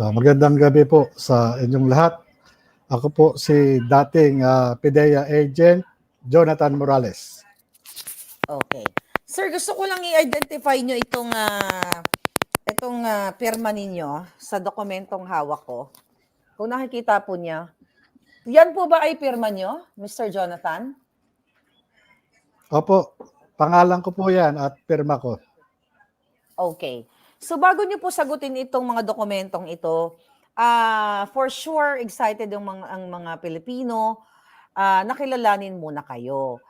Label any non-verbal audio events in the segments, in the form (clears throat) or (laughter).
Ah, magandang gabi po sa inyong lahat. Ako po si dating ah, PIDEA agent Jonathan Morales. Okay. Sir, gusto ko lang i-identify nyo itong ah, itong ah, pirma ninyo sa dokumentong hawak ko. Kung nakikita po niya, yan po ba ay pirma nyo, Mr. Jonathan? Opo, pangalan ko po yan at pirma ko. Okay. So bago niyo po sagutin itong mga dokumentong ito, ah for sure excited yung mga ang mga Pilipino, ah nakilalanin muna kayo.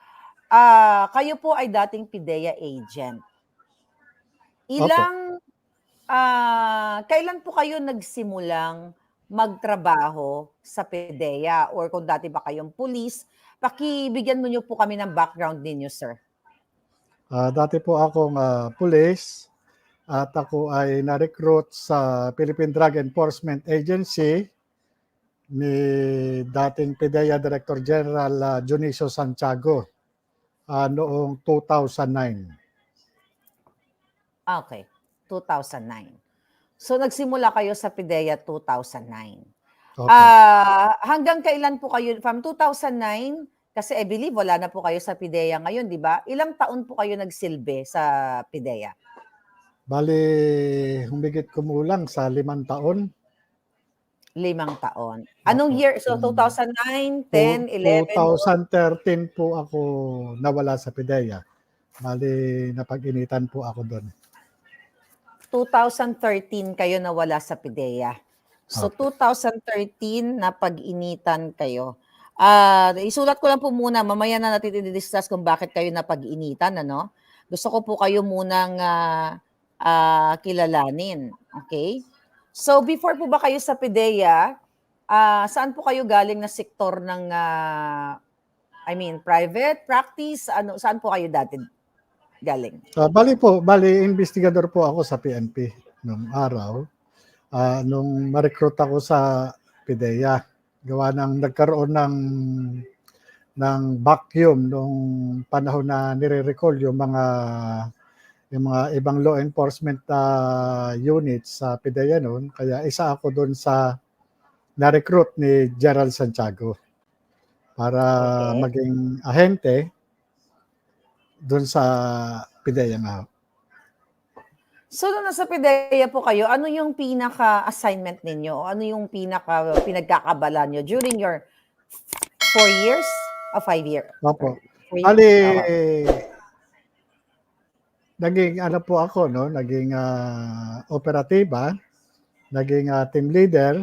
Ah kayo po ay dating PIDEA agent. Ilang ah kailan po kayo nagsimulang magtrabaho sa PIDEA or kung dati ba kayong pulis, pakibigyan mo niyo po kami ng background ninyo, sir. Ah, dati po akong ah, pulis at ako ay na-recruit sa Philippine Drug Enforcement Agency ni dating PIDEA Director General ah, Junicio Santiago ah, noong 2009. Ah, Okay, 2009. So nagsimula kayo sa PIDEA 2009. Opo. Ah, hanggang kailan po kayo from 2009 kasi I believe wala na po kayo sa PIDEA ngayon, 'di ba? Ilang taon po kayo nagsilbi sa PIDEA? Bali, humigit kumulang sa limang taon. Limang taon. Anong year? So Mm. 2009, 10, 11, 2013 po ako nawala sa PIDEA. Bali, napag-initan po ako doon. 2013 kayo nawala sa PIDEA. So Opo. 2013 na pag-initan kayo. Ah, isulat ko lang po muna, mamaya na natin i-discuss kung bakit kayo napag-initan, ano? Gusto ko po kayo munang ah, ah, kilalanin, okay? So before po ba kayo sa PIDEA, ah, saan po kayo galing na sektor ng ah, I mean, private practice, ano saan po kayo dati galing? Ah, bali po, bali investigador po ako sa PNP nung araw. Ah, nung ma-recruit ako sa PIDEA, gawa ng nagkaroon ng ng vacuum nung panahon na nire-recall yung mga yung mga ibang law enforcement ah, units sa PIDEA noon. Kaya isa ako doon sa na-recruit ni Gerald Santiago para Okay. maging ahente doon sa PIDEA nga. So, nung nasa PIDEA po kayo, ano yung pinaka-assignment ninyo? Ano yung pinaka pinagkakabala nyo during your four years o five years? Opo. Years? Ali. Naging ano po ako, no? Naging ah, operatiba, naging ah, team leader,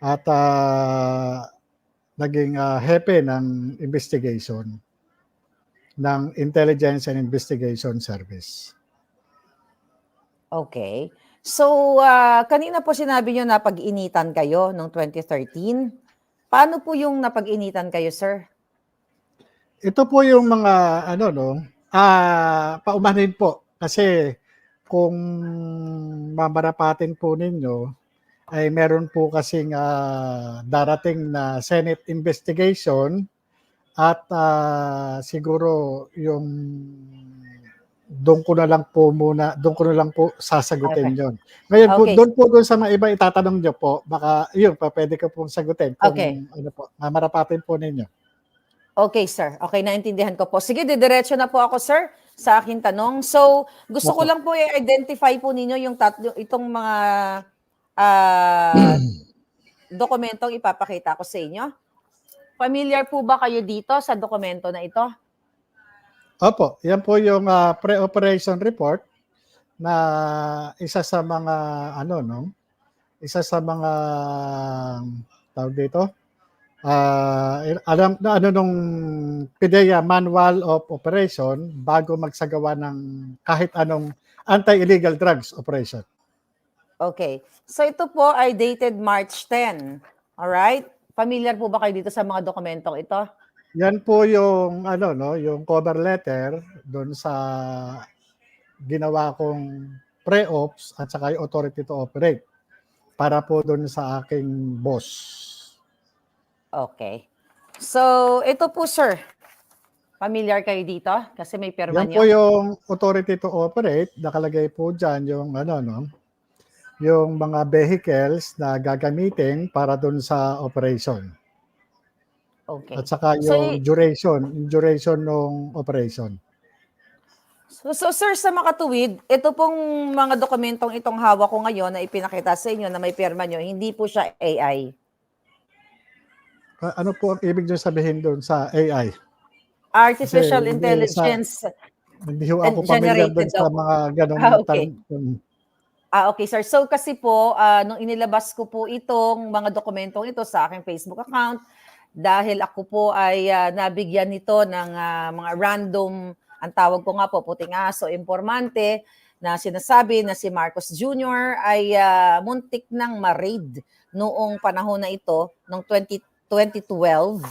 at ah, naging ah, hepe ng investigation ng Intelligence and Investigation Service. Okay. So, ah, kanina po sinabi nyo na pag-initan kayo noong 2013. Paano po yung napag-initan kayo, sir? Ito po yung mga ano no, ah paumanhin po kasi kung mamarapatin po ninyo ay meron po kasing ah, darating na Senate investigation at ah, siguro yung doon ko na lang po muna, doon ko na lang po sasagutin Okay. yon. Ngayon po, Okay. doon po doon sa mga iba itatanong nyo po, baka yun pa pwede ko pong sagutin kung Okay. ano po, mamarapatin po ninyo. Okay, sir. Okay, naintindihan ko po. Sige, didiretso na po ako, sir, sa aking tanong. So, gusto ko lang po i-identify po ninyo yung tatlo, itong mga ah, (clears throat) dokumentong ipapakita ko sa inyo. Familiar po ba kayo dito sa dokumento na ito? Opo, yan po yung ah, pre-operation report na isa sa mga ano no, isa sa mga tawag dito. Ah, alam na ano nung PIDEA Manual of Operation bago magsagawa ng kahit anong anti-illegal drugs operation. Okay. So, ito po ay dated March 10. Alright? Familiar po ba kayo dito sa mga dokumentong ito? Yan po yung ano no, yung cover letter doon sa ginawa kong pre-ops at saka yung authority to operate para po doon sa aking boss. Okay. So, ito po, sir. Familiar kayo dito? Kasi may pirma Yan nyo. po yung authority to operate, nakalagay po dyan yung ano no, yung mga vehicles na gagamitin para dun sa operation. Okay. At saka So, yung y- duration, yung duration ng operation. So, so sir, sa makatuwid, ito pong mga dokumentong itong hawak ko ngayon na ipinakita sa inyo na may pirma nyo, hindi po siya AI. A- Ano po ang ibig nyo sabihin doon sa AI? Artificial Kasi Intelligence. Hindi ho ako generated doon sa daw. mga ganong Ah, okay. term. Ah, okay, sir. So kasi po, ah, nung inilabas ko po itong mga dokumentong ito sa aking Facebook account, dahil ako po ay ah, nabigyan nito ng ah, mga random, ang tawag ko nga po, puting aso, informante, na sinasabi na si Marcos Jr. ay ah, muntik ng ma-raid noong panahon na ito, noong 20, 2012,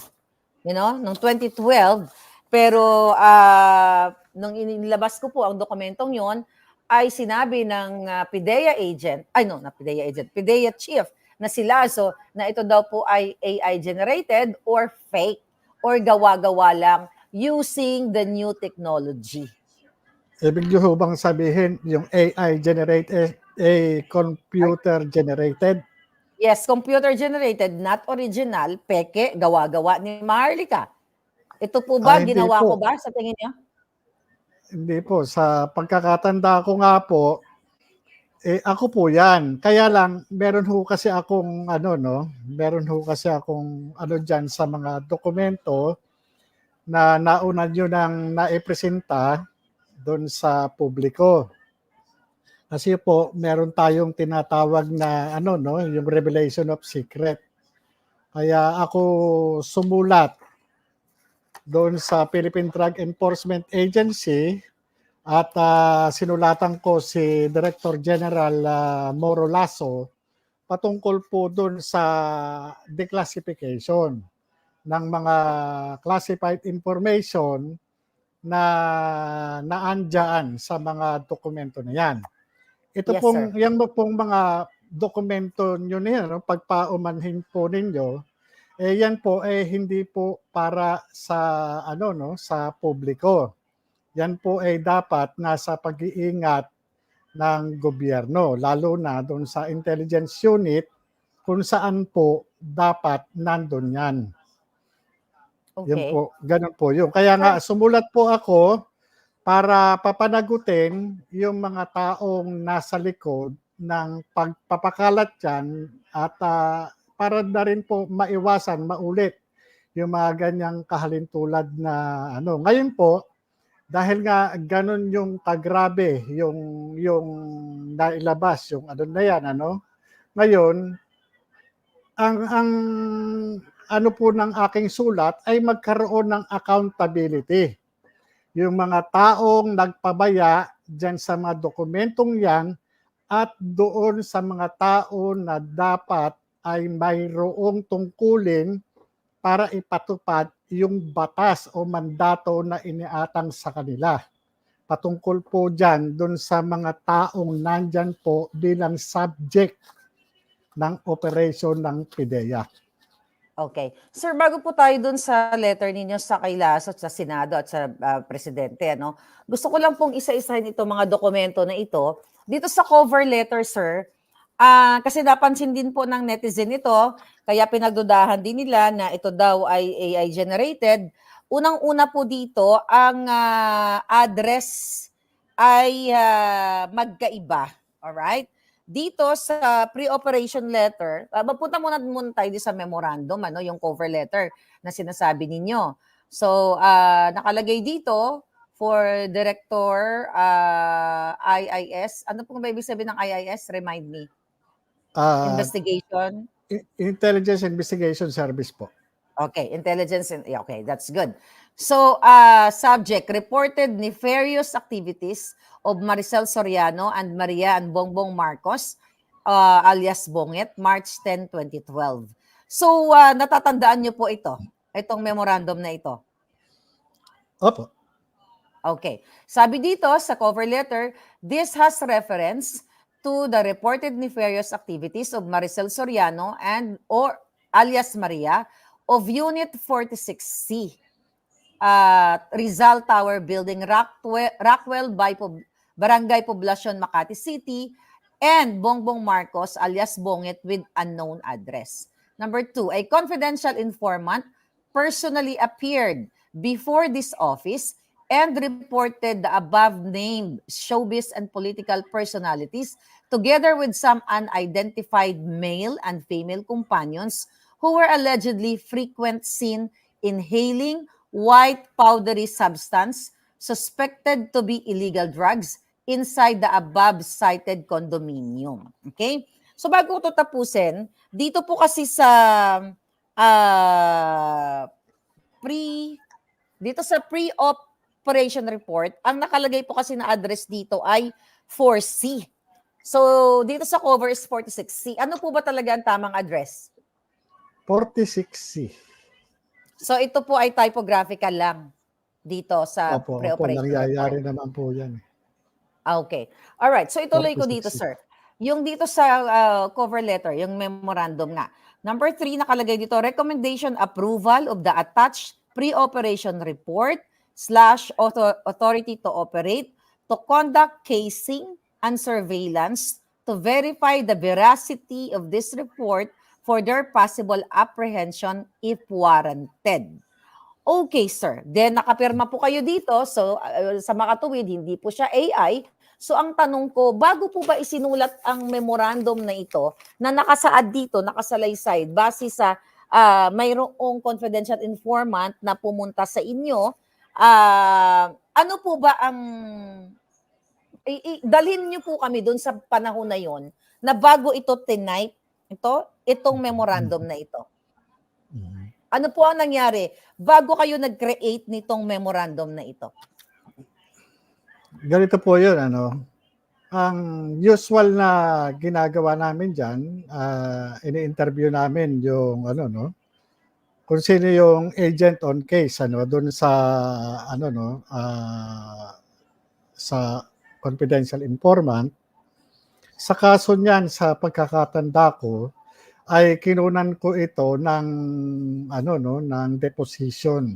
you know, noong 2012. Pero ah, nung inilabas ko po ang dokumentong yon, ay sinabi ng ah, PIDEA agent, ay no, na PIDEA agent, PIDEA chief na si Lazo na ito daw po ay AI generated or fake or gawa-gawa lang using the new technology. Ibig nyo bang sabihin yung AI generated, a computer generated? Yes, computer generated, not original, peke, gawa-gawa ni Maharlika. Ito po ba, Ah, ginawa po. ko ba sa tingin niyo? Hindi po. Sa pagkakatanda ko nga po, eh, ako po yan. Kaya lang, meron ho kasi akong ano, no? Meron ho kasi akong ano dyan sa mga dokumento na nauna nyo nang naipresenta doon sa publiko. Kasi po, meron tayong tinatawag na ano, no? Yung revelation of secret. Kaya ako sumulat doon sa Philippine Drug Enforcement Agency at ah, sinulatan ko si Director General ah, Moro Lasso patungkol po doon sa declassification ng mga classified information na naandyan sa mga dokumento na yan. Ito Yes, pong, sir. yan mo pong mga dokumento nyo na yan, no? pagpaumanhin po ninyo, eh yan po eh hindi po para sa ano no sa publiko. Yan po ay dapat nasa pag-iingat ng gobyerno lalo na doon sa intelligence unit kung saan po dapat nandun yan. Okay. po, ganun po yun. Kaya nga sumulat po ako para papanagutin yung mga taong nasa likod ng pagpapakalat yan at ah, para na rin po maiwasan, maulit yung mga ganyang kahalintulad na ano. Ngayon po, dahil nga ganun yung kagrabe yung yung nailabas yung ano na yan ano. Ngayon, ang ang ano po ng aking sulat ay magkaroon ng accountability. Yung mga taong nagpabaya dyan sa mga dokumentong yan at doon sa mga tao na dapat ay mayroong tungkulin para ipatupad yung batas o mandato na iniatang sa kanila. Patungkol po dyan doon sa mga taong nandyan po bilang subject ng operation ng PIDEA. Okay. Sir, bago po tayo dun sa letter ninyo sa kay Lasso, sa Senado at sa ah, Presidente, ano, gusto ko lang pong isa-isahin itong mga dokumento na ito. Dito sa cover letter, sir, ah, kasi napansin din po ng netizen ito, kaya pinagdudahan din nila na ito daw ay AI generated. Unang-una po dito, ang ah, address ay ah, magkaiba. Alright? Dito sa pre-operation letter, uh, mapunta muna muna tayo sa memorandum, ano, yung cover letter na sinasabi ninyo. So, ah, nakalagay dito for Director ah, IIS. Ano pong ba ibig sabihin ng IIS? Remind me. Ah, Investigation. Intelligence Investigation Service po. Okay, intelligence. and- yeah, Okay, that's good. So, uh, subject, reported nefarious activities of Maricel Soriano and Maria and Bongbong Marcos, uh, alias Bonget, March 10, 2012. So, uh, natatandaan niyo po ito, itong memorandum na ito. Opo. Okay. Sabi dito sa cover letter, this has reference to the reported nefarious activities of Maricel Soriano and or alias Maria of Unit 46C. Uh, Rizal Tower Building, Rockwell, Rockwell by Pob- Barangay Poblacion, Makati City, and Bongbong Marcos alias Bongit with unknown address. Number two, a confidential informant personally appeared before this office and reported the above named showbiz and political personalities together with some unidentified male and female companions who were allegedly frequent seen inhaling white powdery substance suspected to be illegal drugs inside the above cited condominium. Okay? So bago ko tapusin, dito po kasi sa ah, pre dito sa pre-operation report, ang nakalagay po kasi na address dito ay 4C. So dito sa cover is 46C. Ano po ba talaga ang tamang address? 46C. So ito po ay typographical lang dito sa Opo, opo, pre-operation nangyayari report. naman po yan. Ah, Okay. All right. So ituloy ko 46C. dito, sir. Yung dito sa ah, cover letter, yung memorandum nga. Number three, nakalagay dito, recommendation approval of the attached pre-operation report slash author- authority to operate to conduct casing and surveillance to verify the veracity of this report for their possible apprehension if warranted. Okay, sir. Then nakapirma po kayo dito. So uh, sa makatuwid, hindi po siya AI. So ang tanong ko, bago po ba isinulat ang memorandum na ito na nakasaad dito, nakasalaysay, base sa ah, mayroong confidential informant na pumunta sa inyo, ah, ano po ba ang i- i- dalhin niyo po kami doon sa panahon na yon na bago ito tinipe, ito, itong memorandum na ito. Mhm. Ano po ang nangyari bago kayo nag-create nitong memorandum na ito? Ganito po yun, ano. Ang usual na ginagawa namin dyan, ah, ini-interview namin yung ano, no, kung sino yung agent on case, ano, doon sa, ano, no, ah, sa confidential informant. Sa kaso niyan, sa pagkakatanda ko, ay kinunan ko ito ng, ano, no, ng deposition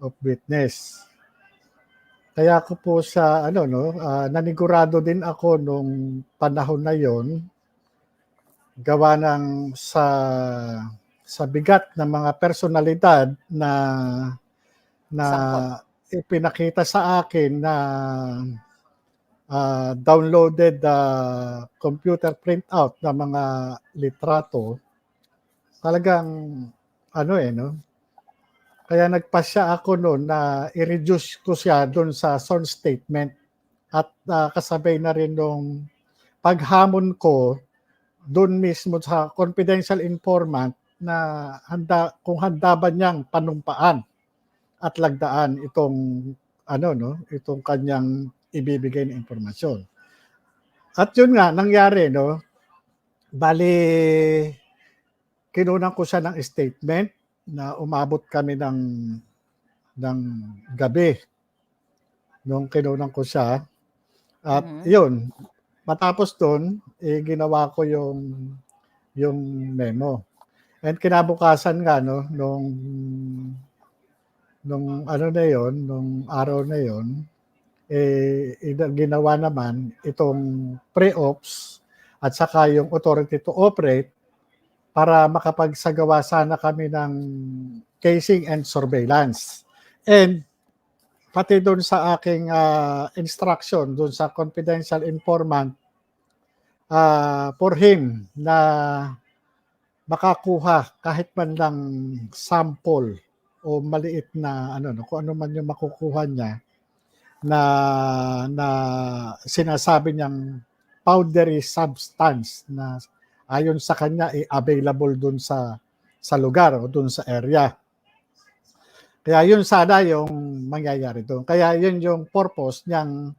of witness. Kaya ako po sa ano no, ah, nanigurado din ako nung panahon na 'yon gawa ng sa sa bigat ng mga personalidad na na ipinakita sa akin na ah, downloaded ah, computer printout ng mga litrato talagang ano eh no? Kaya nagpasya ako noon na i-reduce ko siya doon sa sworn statement. At ah, kasabay na rin nung paghamon ko doon mismo sa confidential informant na handa kung handa ba niyang panumpaan at lagdaan itong ano no? Itong kanyang ibibigay na impormasyon. At yun nga nangyari no bali kinunan ko siya ng statement na umabot kami ng ng gabi nung kinunan ko siya. At Mhm. yun, matapos doon, eh, ginawa ko yung yung memo. And kinabukasan nga no nung nung ano na yon, nung araw na yon, eh ina- ginawa naman itong pre-ops at saka yung authority to operate para makapagsagawa sana kami ng casing and surveillance. And pati doon sa aking ah, instruction, doon sa confidential informant, ah, for him na makakuha kahit man lang sample o maliit na ano no kung ano man yung makukuha niya na na sinasabi niyang powdery substance na ayon sa kanya ay available dun sa sa lugar o dun sa area. Kaya yun sana yung mangyayari doon. Kaya yun yung purpose niyang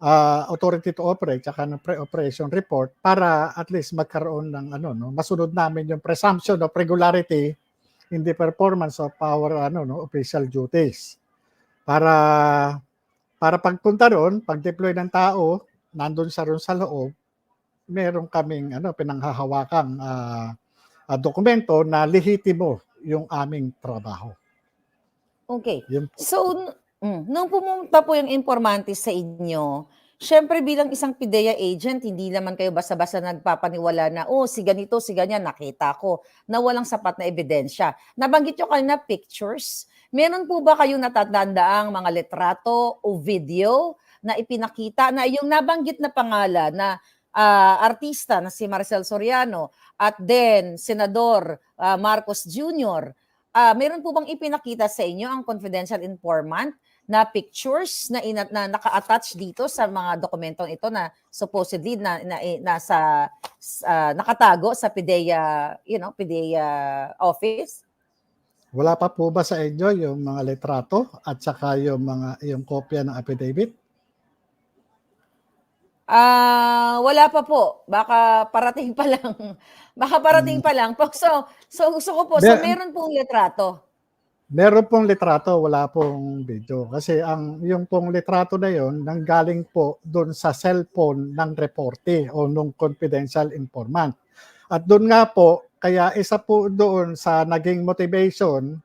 ah, authority to operate tsaka ng pre-operation report para at least magkaroon ng ano no masunod namin yung presumption of regularity in the performance of our ano no official duties. Para para pagpunta doon, pag-deploy ng tao, nandun sa ron sa loob, meron kaming ano pinanghahawakang ah, ah, dokumento na lehitimo yung aming trabaho. Okay. Yun. So, mm, nung pumunta po yung informante sa inyo, Siyempre bilang isang PIDEA agent, hindi naman kayo basta-basta nagpapaniwala na, oh, si ganito, si ganyan, nakita ko, na walang sapat na ebidensya. Nabanggit nyo kanina pictures. Meron po ba kayong natatandaang mga litrato o video na ipinakita na yung nabanggit na pangalan na ah, artista na si Marcel Soriano at then Senador ah, Marcos Jr. Ah, meron po bang ipinakita sa inyo ang confidential informant na pictures na, ina, na naka-attach dito sa mga dokumentong ito na supposedly na, na, eh, nasa sa- nakatago sa PIDEA, you know, PIDEA office? Wala pa po ba sa inyo yung mga litrato at saka yung mga yung kopya ng affidavit? Ah, wala pa po. Baka parating pa lang. (laughs) Baka parating pa lang. Po. (laughs) So, so gusto ko po, so Mer- meron pong litrato. Meron pong litrato, wala pong video. Kasi ang yung pong litrato na yon nanggaling po doon sa cellphone ng reporte o nung confidential informant. At doon nga po, kaya isa po doon sa naging motivation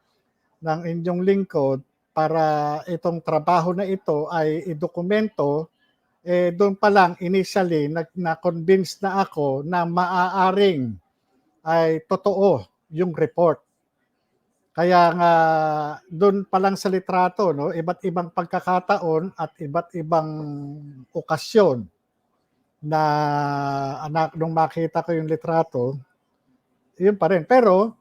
ng inyong lingkod para itong trabaho na ito ay idokumento, eh doon pa lang initially na-convince na ako na maaaring ay totoo yung report. Kaya nga doon pa lang sa litrato, no, iba't ibang pagkakataon at iba't ibang okasyon na anak nung makita ko yung litrato, yun pa rin. Pero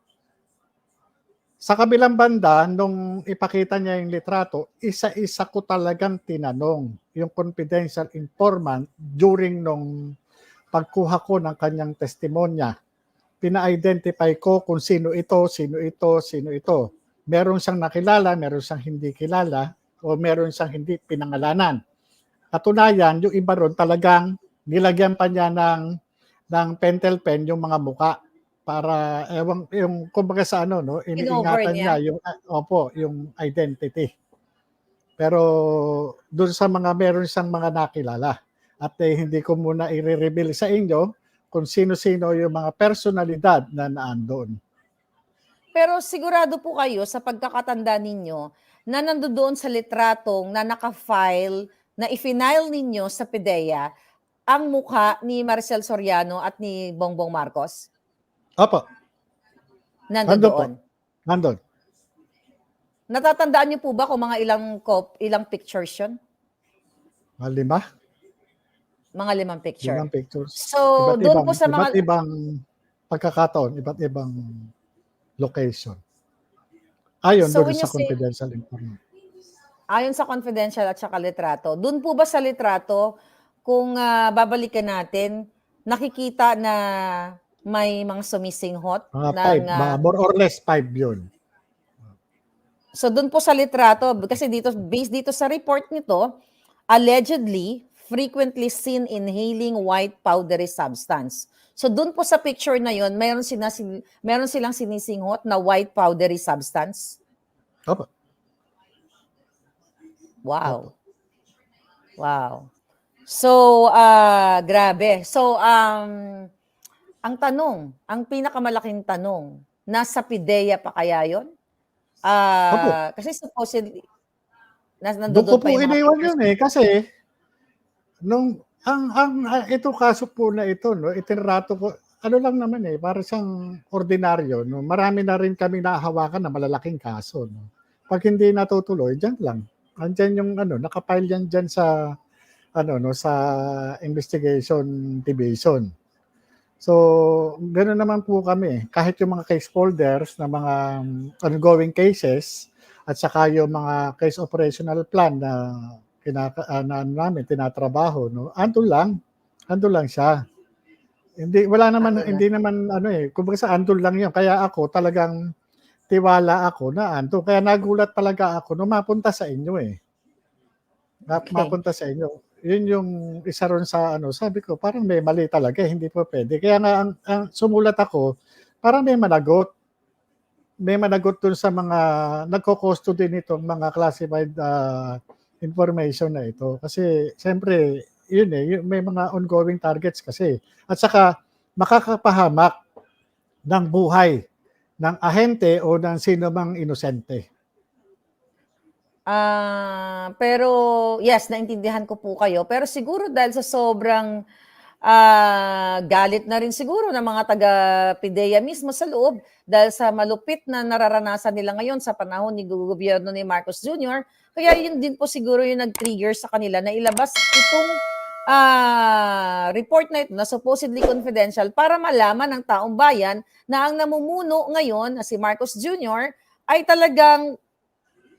sa kabilang banda, nung ipakita niya yung litrato, isa-isa ko talagang tinanong yung confidential informant during nung pagkuha ko ng kanyang testimonya pina-identify ko kung sino ito, sino ito, sino ito. Meron siyang nakilala, meron siyang hindi kilala, o meron siyang hindi pinangalanan. Katunayan, yung iba ron talagang nilagyan pa niya ng, ng pentel pen yung mga muka para ewan yung kumbaga sa ano no iniingatan niya. niya yung ah, opo yung identity pero doon sa mga meron siyang mga nakilala at eh, hindi ko muna i-reveal sa inyo kung sino-sino yung mga personalidad na naandoon. Pero sigurado po kayo sa pagkakatanda ninyo na nandoon sa litratong na naka-file, na i-file ninyo sa PIDEA ang mukha ni Marcel Soriano at ni Bongbong Marcos? Opo, Nandoon. nandun. Natatandaan niyo po ba kung mga ilang cop, ilang pictures yun? Mga lima, Mga limang picture. limang pictures. So, Iba't doon ibang, po sa mga iba't ibang pagkakataon, iba't ibang location. Ayon So, doon sa you say- confidential information. Ayon sa confidential at saka litrato, doon po ba sa litrato, kung ah, babalikan natin, nakikita na may mga sumisinghot? Mga ng, five, mga more or less five yun. so doon po sa litrato, kasi dito, based dito sa report nito, allegedly, frequently seen inhaling white powdery substance. So doon po sa picture na yon, mayroon, sila, mayroon silang sinisinghot na white powdery substance? Opo. Wow. Wow. So, ah grabe. So, um, ang tanong, ang pinakamalaking tanong, nasa PIDEA pa kaya yon? Ah, kasi supposedly, nas Doon nandoon pa po yung iniwan yun eh. Kasi, nung, ang, ang, ah, ito kaso po na ito, no, itinrato ko, ano lang naman eh, para siyang ordinaryo, no, marami na rin kami nahawakan na malalaking kaso, no. Pag hindi natutuloy, dyan lang. Andyan yung, ano, nakapile yan dyan sa, ano, no, sa investigation division. So, ganoon naman po kami. Kahit yung mga case holders na mga um, ongoing cases, at saka yung mga case operational plan na kinaka, ah, na ano namin tinatrabaho no? Andun lang. Andun lang siya. Hindi wala naman lang. hindi naman ano eh kumbaga sa andun lang yun. Kaya ako talagang tiwala ako na andun. Kaya nagulat talaga ako nung mapunta sa inyo eh. Na- Okay. mapunta sa inyo yun yung isa ron sa ano sabi ko parang may mali talaga hindi po pwede kaya nga ang, ang sumulat ako para may managot may managot dun sa mga nagko-custody nitong mga classified ah, information na ito. Kasi siyempre, yun eh, may mga ongoing targets kasi. At saka, makakapahamak ng buhay ng ahente o ng sino mang inosente. Ah, pero yes, naintindihan ko po kayo. Pero siguro dahil sa sobrang ah, galit na rin siguro ng mga taga PIDEA mismo sa loob dahil sa malupit na nararanasan nila ngayon sa panahon ni gobyerno ni Marcos Jr. Kaya yun din po siguro yung nag-trigger sa kanila na ilabas itong ah, report na ito na supposedly confidential para malaman ng taong bayan na ang namumuno ngayon na si Marcos Jr. ay talagang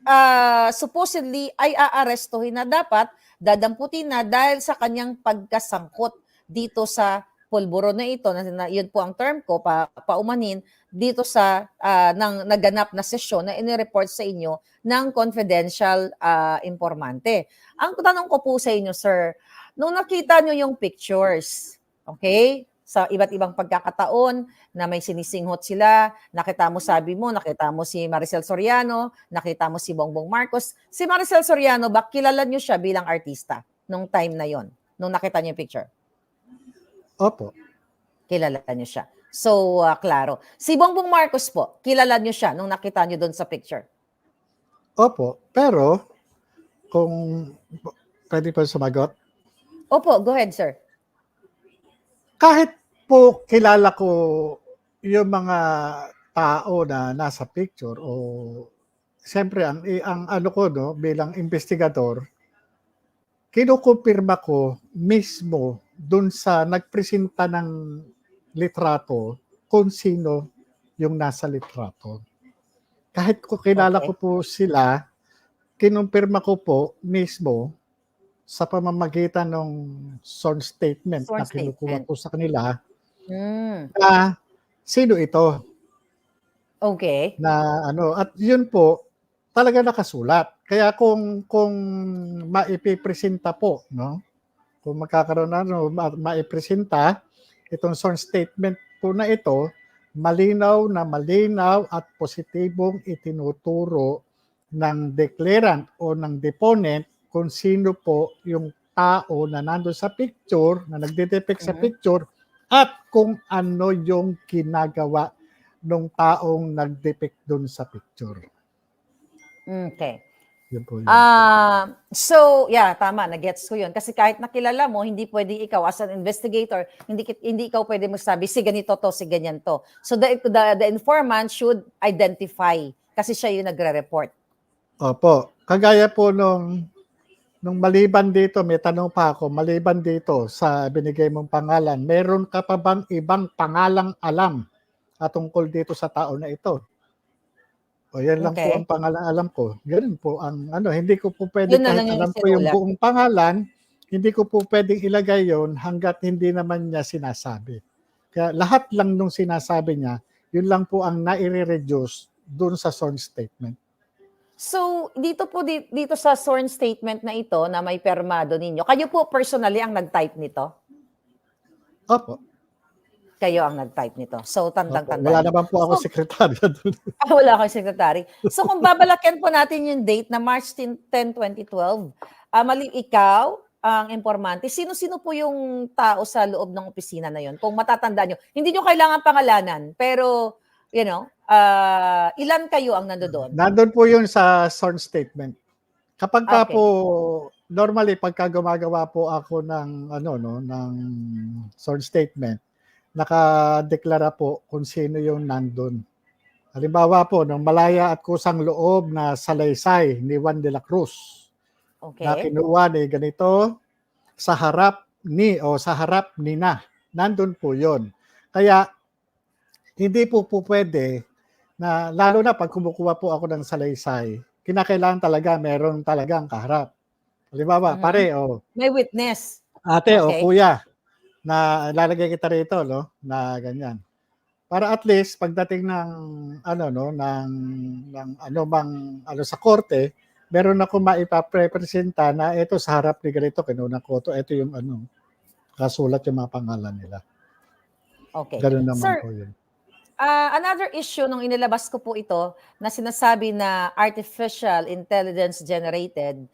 ah, supposedly ay aarestuhin na dapat dadamputin na dahil sa kanyang pagkasangkot dito sa pulburo na ito na, na yun po ang term ko pa paumanin dito sa ah, ng naganap na sesyon na inireport sa inyo ng confidential ah, informante. Ang tanong ko po sa inyo sir, nung nakita nyo yung pictures, okay? Sa iba't ibang pagkakataon na may sinisinghot sila, nakita mo sabi mo, nakita mo si Maricel Soriano, nakita mo si Bongbong Marcos. Si Maricel Soriano, ba kilala nyo siya bilang artista nung time na yon, nung nakita nyo yung picture? Opo. Kilala nyo siya. So, ah, klaro. Si Bongbong Marcos po, kilala nyo siya nung nakita nyo doon sa picture? Opo. Pero, kung pwede pa sumagot, Opo, go ahead, sir. Kahit po kilala ko yung mga tao na nasa picture o siyempre ang, ang ano ko no bilang investigador kinukumpirma ko mismo dun sa nagpresenta ng litrato kung sino yung nasa litrato. Kahit ko kilala Okay. ko po sila, kinumpirma ko po mismo sa pamamagitan ng sworn statement Sworn na kinukuha ko sa kanila Hmm, na sino ito okay. na ano at yun po talaga nakasulat. Kaya kung kung maipipresenta po, no? Kung magkakaroon na no, ma- maipresenta itong sworn statement po na ito, malinaw na malinaw at positibong itinuturo ng declarant o ng deponent kung sino po yung tao na nando sa picture, na nagde-depict sa Mhm. picture, at kung ano yung ginagawa ng taong nag-depict dun sa picture. Okay. Yun po yun. Ah, so yeah, tama, na-gets ko 'yun. Kasi kahit nakilala mo, hindi pwedeng ikaw as an investigator, hindi hindi ikaw pwede magsabi si ganito to, si ganyan to. So the, the the informant should identify kasi siya yung nagre-report. Opo. Kagaya po nung nung maliban dito, may tanong pa ako, maliban dito sa binigay mong pangalan, meron ka pa bang ibang pangalang alam at tungkol dito sa tao na ito? O yan lang po Okay. ang pangalan alam ko. Ganun po ang ano, hindi ko po pwede Yun kahit alam ko yung buong pangalan, hindi ko po pwedeng ilagay yon hanggat hindi naman niya sinasabi. Kaya lahat lang nung sinasabi niya, yun lang po ang nai-reduce dun sa sworn statement. So dito po di- dito sa sworn statement na ito na may permado ninyo. Kayo po personally ang nag-type nito? Opo. Kayo ang nag-type nito. So tandang-tanda. Wala naman po ako So- sekretarya (laughs) doon. (laughs) Ah, wala kang secretary. So kung babalakan po natin yung date na March 10, 2012, ah mali ikaw ang informante. Sino-sino po yung tao sa loob ng opisina na yon? Kung matatanda nyo. Hindi nyo kailangan pangalanan, pero, you know, ah ilan kayo ang nandoon? Nandun po yun sa sworn statement. Kapag ka Okay. po, normally pagka gumagawa po ako ng ano no, ng sworn statement, nakadeklara po kung sino yung nandun. Halimbawa po, ng Malaya at Kusang Loob na salaysay ni Juan de la Cruz. na Okay. kinuha ni ganito sa harap ni o sa harap ni na. Nandun po yon. Kaya hindi po po pwede na lalo na pag kumukuha po ako ng salaysay, kinakailangan talaga meron talagang kaharap. Halimbawa, Mhm. pare o May witness. ate o Okay. kuya na lalagay kita rito no na ganyan. Para at least pagdating ng ano no ng ng ano bang ano sa korte, meron ako maipapresenta na ito sa harap ni ganito kinuna ko to, ito yung ano kasulat yung mga pangalan nila. Okay. Ganun naman Sir, po yun. Ah, another issue nung inilabas ko po ito na sinasabi na artificial intelligence generated,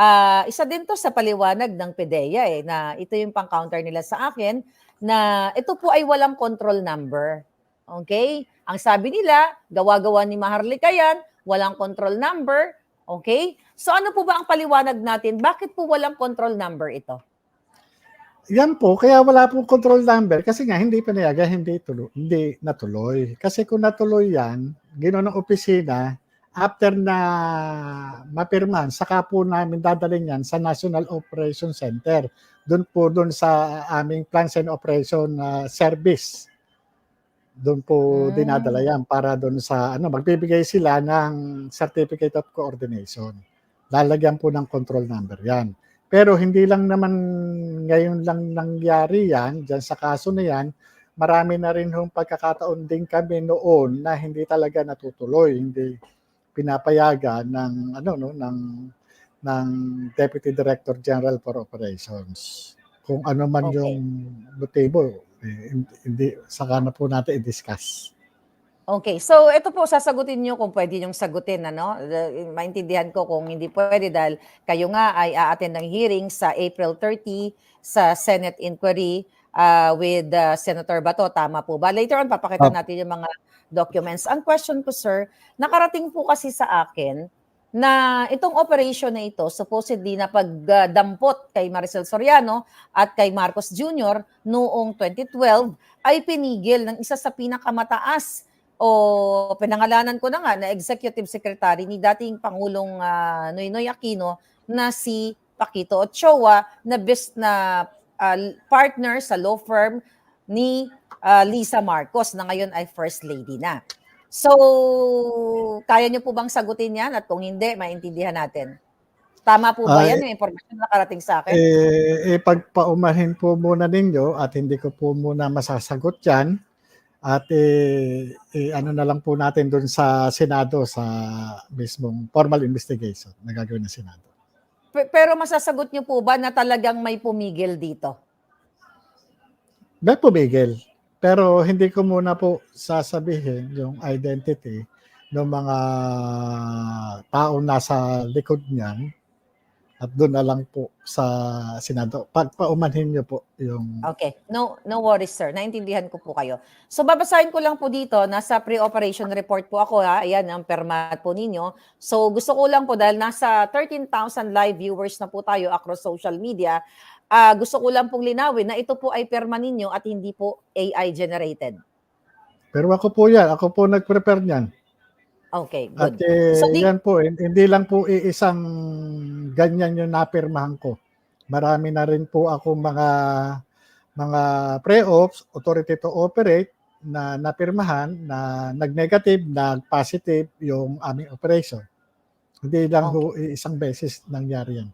ah, isa din to sa paliwanag ng PDEA eh, na ito yung pang-counter nila sa akin na ito po ay walang control number. Okay? Ang sabi nila, gawa-gawa ni Maharlika yan, walang control number. Okay? So ano po ba ang paliwanag natin? Bakit po walang control number ito? Yan po, kaya wala pong control number kasi nga hindi pinayagan, hindi, tuloy, hindi natuloy. Kasi kung natuloy yan, ginawa ng opisina, after na mapirman, saka po namin dadalhin yan sa National Operation Center. Doon po doon sa aming Plans and Operation uh, Service. Doon po Hmm. dinadala yan para doon sa ano magbibigay sila ng Certificate of Coordination. Lalagyan po ng control number yan. Pero hindi lang naman ngayon lang nangyari yan, dyan sa kaso na yan, marami na rin hong pagkakataon din kami noon na hindi talaga natutuloy, hindi pinapayagan ng ano no ng ng Deputy Director General for Operations. Kung ano man Okay. yung motibo, eh, hindi, hindi saka na po natin i-discuss. Okay, so ito po sasagutin niyo kung pwede niyong sagutin ano. Maintindihan ko kung hindi pwede dahil kayo nga ay a-attend ng hearing sa April 30 sa Senate inquiry uh, with uh, Senator Bato. Tama po ba? Later on papakita natin yung mga documents. Ang question ko sir, nakarating po kasi sa akin na itong operation na ito supposedly na pagdampot kay Maricel Soriano at kay Marcos Jr. noong 2012 ay pinigil ng isa sa pinakamataas o pinangalanan ko na nga na executive secretary ni dating Pangulong ah, Noynoy Aquino na si Paquito Ochoa na best na ah, partner sa law firm ni ah, Lisa Marcos na ngayon ay first lady na. So, kaya niyo po bang sagutin yan? At kung hindi, maintindihan natin. Tama po ba Ay, yan? Yung impormasyon na nakarating sa akin? Eh, ipagpaumahin po muna ninyo at hindi ko po muna masasagot yan. At eh, eh, ano na lang po natin doon sa Senado sa mismong formal investigation na gagawin ng Senado. Pe- Pero masasagot niyo po ba na talagang may pumigil dito? May pumigil. Pero hindi ko muna po sasabihin yung identity ng mga taong nasa likod niyan at doon na lang po sa Senado. Pagpaumanhin niyo po yung Okay. No no worries, sir. Naintindihan ko po kayo. So babasahin ko lang po dito, nasa pre-operation report po ako ha. Ayan ang permat po ninyo. So gusto ko lang po dahil nasa 13,000 live viewers na po tayo across social media. ah gusto ko lang pong linawin na ito po ay perma ninyo at hindi po AI generated. Pero ako po yan. Ako po nag-prepare niyan. Okay, At good. eh, So, di- yan po, hin- hindi lang po iisang ganyan yung napirmahan ko. Marami na rin po ako mga mga pre-ops, authority to operate na napirmahan na nag-negative, nag-positive yung aming operation. Hindi lang ho isang beses nangyari yan.